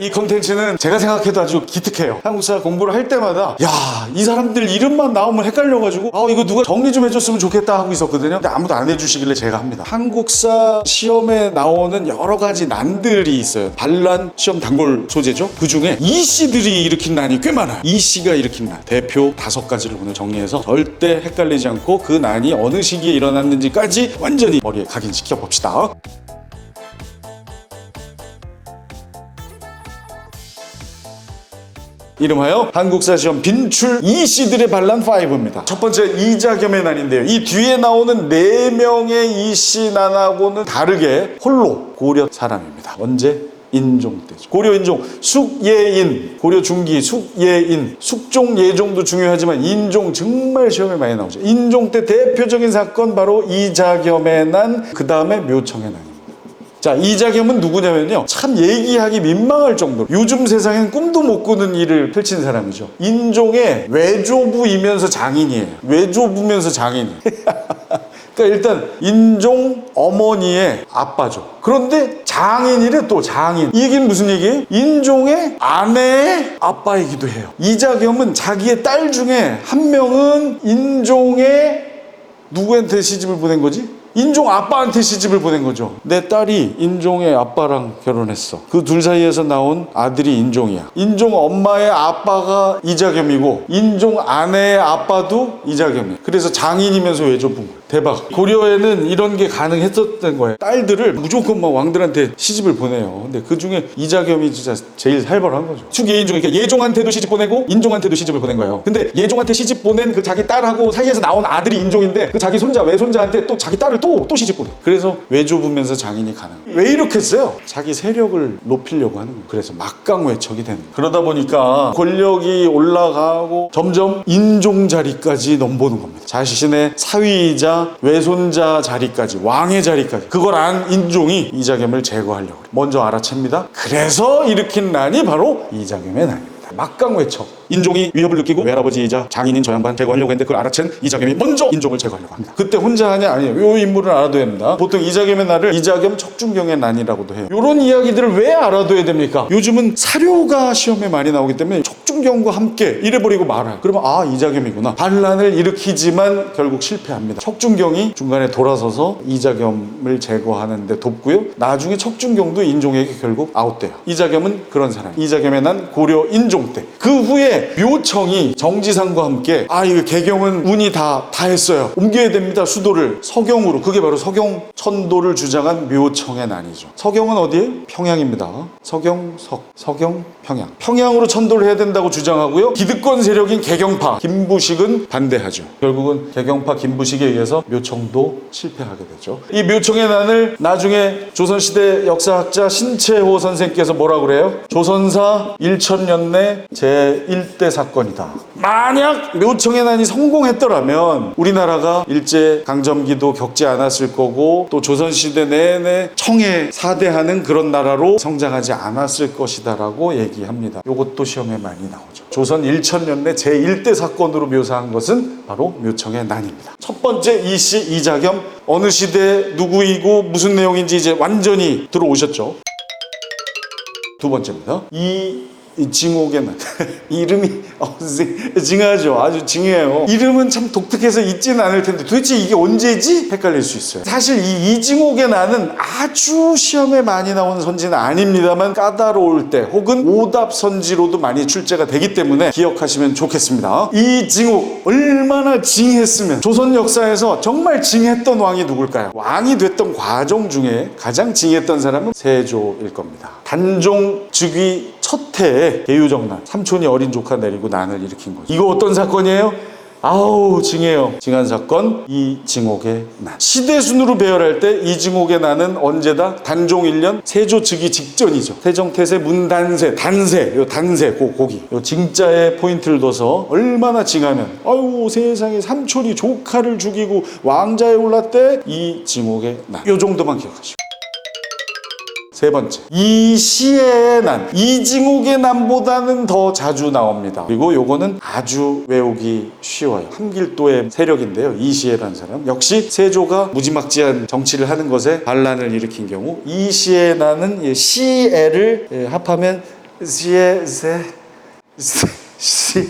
이 컨텐츠는 제가 생각해도 아주 기특해요. 한국사 공부를 할 때마다 야, 이 사람들 이름만 나오면 헷갈려가지고 아, 이거 누가 정리 좀 해줬으면 좋겠다 하고 있었거든요. 근데 아무도 안 해주시길래 제가 합니다. 한국사 시험에 나오는 여러 가지 난들이 있어요. 반란 시험 단골 소재죠. 그 중에 이 씨들이 일으킨 난이 꽤 많아요. 이 씨가 일으킨 난 대표 다섯 가지를 오늘 정리해서 절대 헷갈리지 않고 그 난이 어느 시기에 일어났는지까지 완전히 머리에 각인시켜 봅시다. 이름하여 한국사 시험 빈출 이씨들의 반란 5입니다. 첫 번째 이자겸의 난인데요. 이 뒤에 나오는 네 명의 이씨 난하고는 다르게 홀로 고려 사람입니다. 언제? 인종 때죠. 고려 인종 숙예인 고려 중기 숙예인 숙종 예종도 중요하지만 인종 정말 시험에 많이 나오죠. 인종 때 대표적인 사건 바로 이자겸의 난 그 다음에 묘청의 난입니다. 자, 이자겸은 누구냐면요. 참 얘기하기 민망할 정도로 요즘 세상엔 꿈도 못 꾸는 일을 펼친 사람이죠. 인종의 외조부이면서 장인이에요. 외조부면서 장인. 그러니까 일단 인종 어머니의 아빠죠. 그런데 장인이래 또 장인. 이 얘기는 무슨 얘기예요? 인종의 아내의 아빠이기도 해요. 이자겸은 자기의 딸 중에 한 명은 인종의 누구한테 시집을 보낸 거지? 인종 아빠한테 시집을 보낸 거죠. 내 딸이 인종의 아빠랑 결혼했어. 그 둘 사이에서 나온 아들이 인종이야. 인종 엄마의 아빠가 이자겸이고 인종 아내의 아빠도 이자겸이야. 그래서 장인이면서 외조부인 거야. 대박. 고려에는 이런 게 가능했었던 거예요. 딸들을 무조건 막 왕들한테 시집을 보내요. 근데 그 중에 이자겸이 진짜 제일 살벌한 거죠. 축예인종, 그러니까 예종한테도 시집 보내고 인종한테도 시집을 보낸 거예요. 근데 예종한테 시집 보낸 그 자기 딸하고 사이에서 나온 아들이 인종인데 그 자기 손자, 외손자한테 또 자기 딸을 또, 또 시집 보내. 그래서 외조부면서 장인이 가능. 왜 이렇게 했어요? 자기 세력을 높이려고 하는 거예요. 그래서 막강 외척이 되는 거예요. 그러다 보니까 권력이 올라가고 점점 인종 자리까지 넘보는 겁니다. 자신의 사위이자 외손자 자리까지 왕의 자리까지 그걸 안 인종이 이자겸을 제거하려고. 먼저 알아챕니다. 그래서 일으킨 난이 바로 이자겸의 난입니다. 막강 외척. 인종이 위협을 느끼고 외할아버지이자 장인인 저 양반 제거하려고 했는데 그걸 알아챈 이자겸이 먼저 인종을 제거하려고 합니다. 그때 혼자 하냐? 아니에요. 요 인물을 알아둬야 됩니다. 보통 이자겸의 날을 이자겸 척중경의 난이라고도 해요. 요런 이야기들을 왜 알아둬야 됩니까? 요즘은 사료가 시험에 많이 나오기 때문에 척중경과 함께 이래버리고 말아요. 그러면 아 이자겸이구나. 반란을 일으키지만 결국 실패합니다. 척중경이 중간에 돌아서서 이자겸을 제거하는데 돕고요. 나중에 척중경도 인종에게 결국 아웃돼요. 이자겸은 그런 사람. 이자겸의 난 고려 인종 때. 그 후에 묘청이 정지상과 함께 아 이거 개경은 운이 다 다 했어요. 옮겨야 됩니다. 수도를 서경으로 그게 바로 서경 천도를 주장한 묘청의 난이죠. 서경은 어디에? 평양입니다. 서경 석 서경 평양. 평양으로 천도를 해야 된다고 주장하고요. 기득권 세력인 개경파 김부식은 반대하죠. 결국은 개경파 김부식에 의해서 묘청도 실패하게 되죠. 이 묘청의 난을 나중에 조선시대 역사학자 신채호 선생께서 뭐라 그래요? 조선사 1000년내 제1 대 사건이다. 만약 묘청의 난이 성공했더라면 우리나라가 일제 강점기도 겪지 않았을 거고 또 조선시대 내내 청에 사대하는 그런 나라로 성장하지 않았을 것이다라고 얘기합니다. 이것도 시험에 많이 나오죠. 조선 1000년내 제1대 사건으로 묘사한 것은 바로 묘청의 난입니다. 첫 번째 이씨 이자겸 어느 시대 누구이고 무슨 내용인지 이제 완전히 들어오셨죠. 두 번째입니다. 이, 이 징옥의 난 이름이 어, 징하죠. 아주 징해요. 이름은 참 독특해서 잊지는 않을 텐데 도대체 이게 언제지? 헷갈릴 수 있어요. 사실 이 이징옥의 난은 아주 시험에 많이 나오는 선지는 아닙니다만 까다로울 때 혹은 오답 선지로도 많이 출제가 되기 때문에 기억하시면 좋겠습니다. 이징옥 얼마나 징했으면 조선 역사에서 정말 징했던 왕이 누굴까요? 왕이 됐던 과정 중에 가장 징했던 사람은 세조일 겁니다. 단종 즉위 첫 해에 계유정난 삼촌이 어린 조카 내리고 난을 일으킨 거죠. 이거 어떤 사건이에요? 아우 징해요. 징한 사건 이징옥의 난. 시대 순으로 배열할 때 이징옥의 난은 언제다? 단종 1년 세조 즉위 직전이죠. 세종태세 문단세 단세 요 단세 고 고기 요 징자에 포인트를 둬서 얼마나 징하면 아유 세상에 삼촌이 조카를 죽이고 왕자에 올랐대 이징옥의 난. 요 정도만 기억하시고. 세 번째. 이 시의 난 이징옥의 난보다는 더 자주 나옵니다. 그리고 요거는 아주 외우기 쉬워요. 한길도의 세력인데요. 이시해라는 사람. 역시 세조가 무지막지한 정치를 하는 것에 반란을 일으킨 경우 이시의 난은 이 시애를 예, 합하면 시에 세 세- 시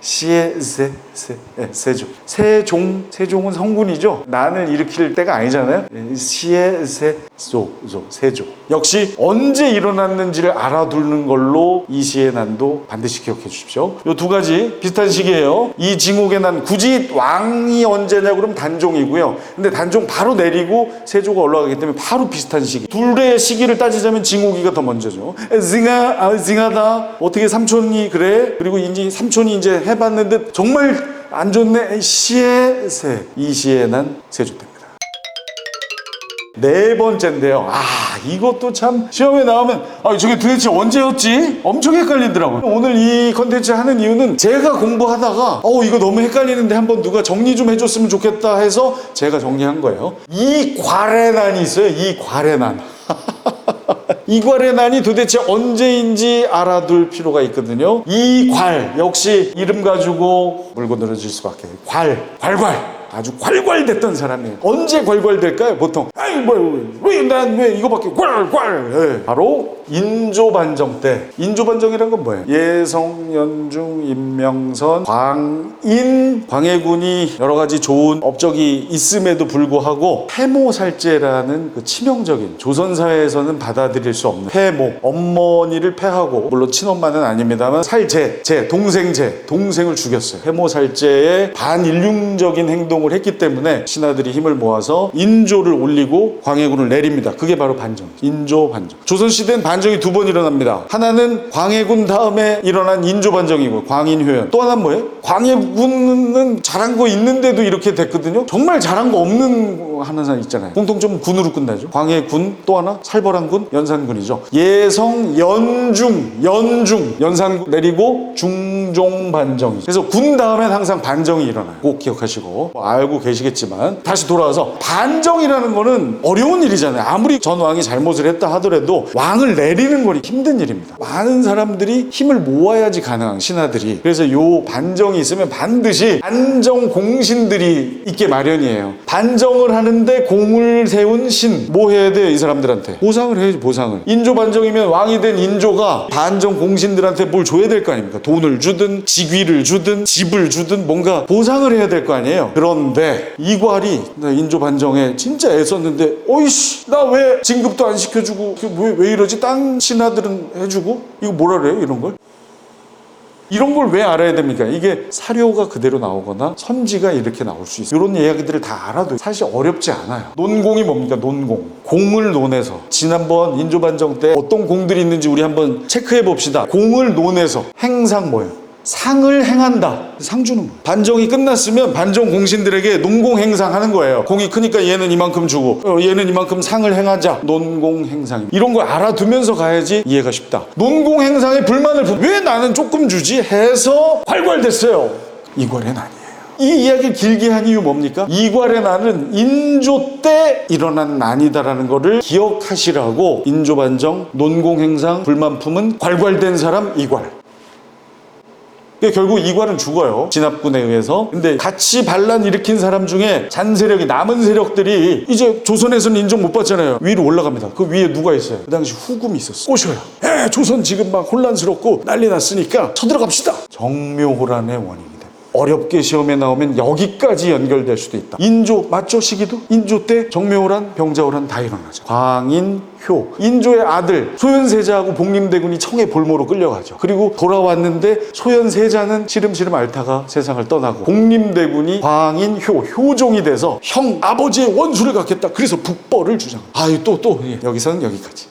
시에 세, 세, 예, 세종. 세종 세종은 성군이죠? 난을 일으킬 때가 아니잖아요. 예, 시에 세소 소, 세종 역시 언제 일어났는지를 알아두는 걸로 이 시의 난도 반드시 기억해 주십시오. 요두 가지 비슷한 시기예요. 이 징옥의 난 굳이 왕이 언제냐 그러면 단종이고요. 근데 단종 바로 내리고 세조가 올라가기 때문에 바로 비슷한 시기. 둘의 시기를 따지자면 징옥이가 더 먼저죠. 징아 아 징하다. 어떻게 삼촌이 그래? 그리고 이제 삼촌이 이제 해봤는데 정말 안 좋네 시의 세이 시의 난 세조 때입니다 네 번째인데요. 아, 이것도 참 시험에 나오면 아, 저게 도대체 언제였지? 엄청 헷갈리더라고요. 오늘 이 컨텐츠 하는 이유는 제가 공부하다가 어, 이거 너무 헷갈리는데 한번 누가 정리 좀 해줬으면 좋겠다 해서 제가 정리한 거예요. 이 과래난이 있어요. 이 과래난. 이괄의 난이 도대체 언제인지 알아둘 필요가 있거든요. 이괄 역시 이름 가지고 물고 늘어질 수밖에. 괄, 괄괄. 아주 괄괄됐던 사람이에요. 언제 괄괄될까요? 보통 아이 뭐왜난 왜 이거밖에 괄괄. 예. 바로 인조 반정 때. 인조 반정이란 건 뭐예요? 예성, 연중, 임명선, 광인, 광해군이 여러 가지 좋은 업적이 있음에도 불구하고 폐모살제라는 그 치명적인 조선 사회에서는 받아들일 수 없는 폐모, 어머니를 패하고 물론 친엄마는 아닙니다만 살제, 제 동생 제, 동생을 죽였어요. 폐모살제의 반인륜적인 행동 을 했기 때문에 신하들이 힘을 모아서 인조를 올리고 광해군을 내립니다. 그게 바로 반정. 인조 반정. 조선 시대는 반정이 두 번 일어납니다. 하나는 광해군 다음에 일어난 인조 반정이고 광인효연. 또 하나는 뭐예요? 광해군은 잘한 거 있는데도 이렇게 됐거든요. 정말 잘한 거 없는 거 하나 있잖아요. 공통점 군으로 끝나죠. 광해군 또 하나 살벌한군 연산군이죠. 예성 연중 연중 연산군 내리고 중종 반정이. 그래서 군 다음엔 항상 반정이 일어나요. 꼭 기억하시고 뭐 알고 계시겠지만 다시 돌아와서 반정이라는 거는 어려운 일이잖아요. 아무리 전 왕이 잘못을 했다 하더라도 왕을 내리는 건 힘든 일입니다. 많은 사람들이 힘을 모아야지 가능한 신하들이. 그래서 요 반정이 있으면 반드시 반정 공신들이 있게 마련이에요. 반정을 하는데 공을 세운 신. 뭐 해야 돼요, 이 사람들한테? 보상을 해야지, 보상을. 인조 반정이면 왕이 된 인조가 반정 공신들한테 뭘 줘야 될 거 아닙니까? 돈을 주든, 직위를 주든, 집을 주든, 뭔가 보상을 해야 될 거 아니에요? 그런 데 이괄이 나 인조 반정에 진짜 애썼는데, 어이씨, 나 왜 진급도 안 시켜주고, 왜, 왜 이러지? 딴 신하들은 해주고? 이거 뭐라 그래요, 이런 걸? 이런 걸 왜 알아야 됩니까? 이게 사료가 그대로 나오거나 선지가 이렇게 나올 수 있어요. 이런 이야기들을 다 알아도 사실 어렵지 않아요. 논공이 뭡니까? 논공. 공을 논해서 지난번 인조반정 때 어떤 공들이 있는지 우리 한번 체크해 봅시다. 공을 논해서 행상 뭐예요? 상을 행한다. 상 주는 거예요. 반정이 끝났으면 반정 공신들에게 논공 행상 하는 거예요. 공이 크니까 얘는 이만큼 주고 어, 얘는 이만큼 상을 행하자. 논공 행상. 이런 걸 알아두면서 가야지 이해가 쉽다. 논공 행상에 불만을 부... 왜 나는 조금 주지? 해서 활괄됐어요. 이괄의 난이에요. 이 이야기를 길게 한 이유 뭡니까? 이괄의 난은 인조 때 일어난 난이다라는 거를 기억하시라고 인조반정, 논공행상, 불만품은 괄괄된 사람 이괄. 그러니까 결국 이괄은 죽어요. 진압군에 의해서. 근데 같이 반란 일으킨 사람 중에 잔 세력이 남은 세력들이 이제 조선에서는 인정 못 받잖아요. 위로 올라갑니다. 그 위에 누가 있어요? 그 당시 후금이 있었어. 꼬셔요. 에 조선 지금 막 혼란스럽고 난리 났으니까 쳐들어갑시다. 정묘호란의 원인이다. 어렵게 시험에 나오면 여기까지 연결될 수도 있다. 인조 맞죠 시기도? 인조 때 정묘호란, 병자호란 다 일어나죠. 광인 효 인조의 아들 소현세자하고 복림대군이 청해 볼모로 끌려가죠. 그리고 돌아왔는데 소현세자는 시름시름 앓다가 세상을 떠나고 복림대군이 광인 효 효종이 돼서 형 아버지의 원수를 갖겠다. 그래서 북벌을 주장. 아유 또또 예. 여기서는 여기까지.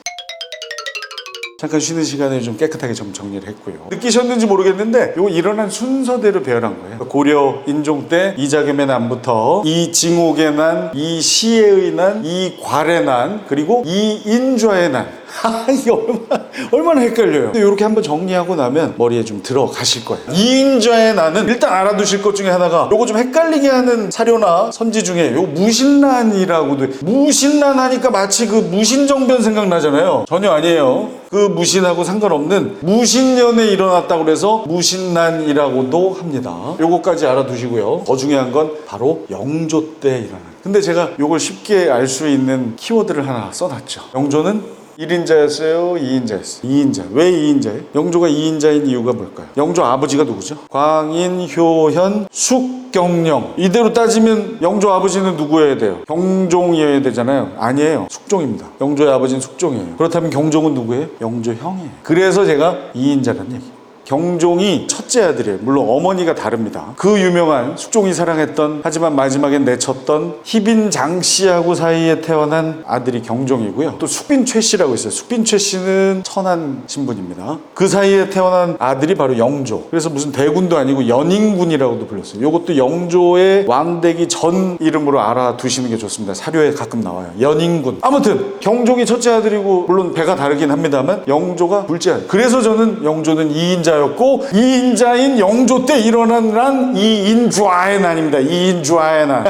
잠깐 쉬는 시간에 좀 깨끗하게 좀 정리를 했고요. 느끼셨는지 모르겠는데 요 일어난 순서대로 배열한 거예요. 고려 인종 때 이자겸의 난부터 이 징옥의 난, 이 시의 난, 이 괄의 난, 그리고 이 인좌의 난. 하, 이게 얼마나, 얼마나 헷갈려요. 근데 이렇게 한번 정리하고 나면 머리에 좀 들어가실 거예요. 이인좌의 난은 일단 알아두실 것 중에 하나가 요거 좀 헷갈리게 하는 사료나 선지 중에 요 무신란이라고도 무신란 하니까 마치 그 무신정변 생각나잖아요. 전혀 아니에요. 그 무신하고 상관없는 무신년에 일어났다고 그래서 무신난이라고도 합니다. 요거까지 알아두시고요. 더 중요한 건 바로 영조 때 일어나는. 근데 제가 요걸 쉽게 알 수 있는 키워드를 하나 써놨죠. 영조는 1인자였어요? 2인자였어요? 2인자. 왜 2인자예요? 영조가 2인자인 이유가 뭘까요? 영조 아버지가 누구죠? 광인, 효현, 숙 경령. 이대로 따지면 영조 아버지는 누구여야 돼요? 경종이어야 되잖아요. 아니에요. 숙종입니다. 영조의 아버지는 숙종이에요. 그렇다면 경종은 누구예요? 영조 형이에요. 그래서 제가 2인자라는 얘기예요. 경종이 첫째 아들이에요. 물론 어머니가 다릅니다. 그 유명한 숙종이 사랑했던 하지만 마지막엔 내쳤던 희빈 장 씨하고 사이에 태어난 아들이 경종이고요. 또 숙빈 최 씨라고 있어요. 숙빈 최 씨는 천한 신분입니다. 그 사이에 태어난 아들이 바로 영조. 그래서 무슨 대군도 아니고 연인군이라고도 불렸어요. 이것도 영조의 왕되기 전 이름으로 알아두시는 게 좋습니다. 사료에 가끔 나와요. 연인군. 아무튼 경종이 첫째 아들이고 물론 배가 다르긴 합니다만 영조가 둘째 아들. 그래서 저는 영조는 2인자 였고 2인자인 영조 때 일어난 난 2인좌의 난입니다. 2인좌의 난.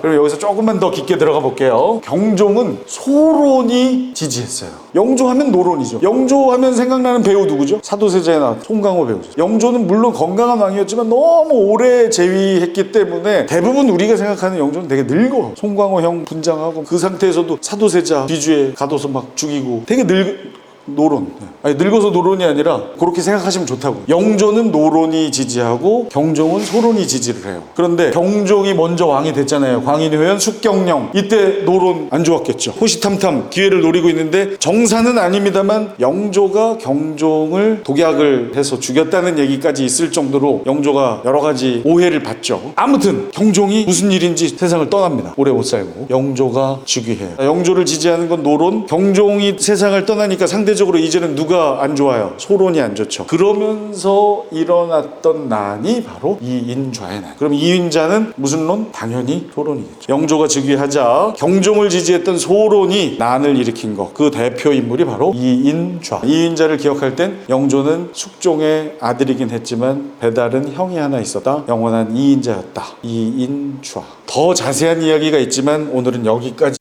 그럼 여기서 조금만 더 깊게 들어가 볼게요. 경종은 소론이 지지했어요. 영조하면 노론이죠. 영조하면 생각나는 배우 누구죠? 사도세자에 나왔 송강호 배우죠. 영조는 물론 건강한 왕이었지만 너무 오래 재위했기 때문에 대부분 우리가 생각하는 영조는 되게 늙어. 송강호 형 분장하고 그 상태에서도 사도세자 뒤주에 가둬서 막 죽이고 되게 늙 노론. 아니, 늙어서 노론이 아니라 그렇게 생각하시면 좋다고. 영조는 노론이 지지하고 경종은 소론이 지지를 해요. 그런데 경종이 먼저 왕이 됐잖아요. 광인회원 숙경령. 이때 노론 안 좋았겠죠. 호시탐탐 기회를 노리고 있는데 정사는 아닙니다만 영조가 경종을 독약을 해서 죽였다는 얘기까지 있을 정도로 영조가 여러 가지 오해를 받죠. 아무튼 경종이 무슨 일인지 세상을 떠납니다. 오래 못 살고 영조가 즉위해요. 영조를 지지하는 건 노론. 경종이 세상을 떠나니까 상대 적으로 이제는 누가 안 좋아요? 소론이 안 좋죠. 그러면서 일어났던 난이 바로 이인좌의 난. 그럼 이인자는 무슨 론? 당연히 소론이겠죠. 영조가 즉위하자 경종을 지지했던 소론이 난을 일으킨 것. 그 대표 인물이 바로 이인좌. 이인자를 기억할 땐 영조는 숙종의 아들이긴 했지만 배달은 형이 하나 있었다. 영원한 이인자였다. 이인좌. 더 자세한 이야기가 있지만 오늘은 여기까지.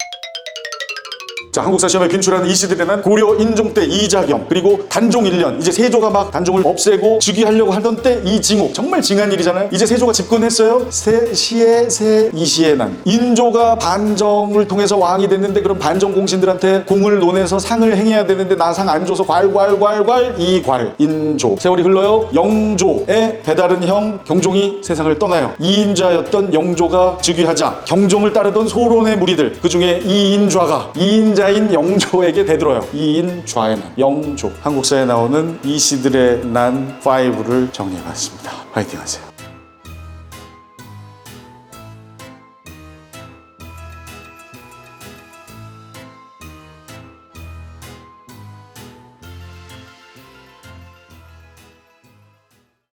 자, 한국사 시험에 빈출하는 이 시들에는 고려 인종 때 이자겸 그리고 단종 1년 이제 세조가 막 단종을 없애고 즉위하려고 하던 때 이징옥 정말 징한 일이잖아요. 이제 세조가 집권했어요. 세 시의 세 이시의 난 인조가 반정을 통해서 왕이 됐는데 그럼 반정 공신들한테 공을 논해서 상을 행해야 되는데 나 상 안 줘서 괄괄괄괄 이괄 인조 세월이 흘러요. 영조의 배다른 형 경종이 세상을 떠나요. 이인자였던 영조가 즉위하자 경종을 따르던 소론의 무리들 그 중에 이인좌가 이인 자인 영조에게 대들어요. 이인 좌의 난 영조 한국사에 나오는 이 시들의 난 5를 정리해봤습니다. 화이팅 하세요.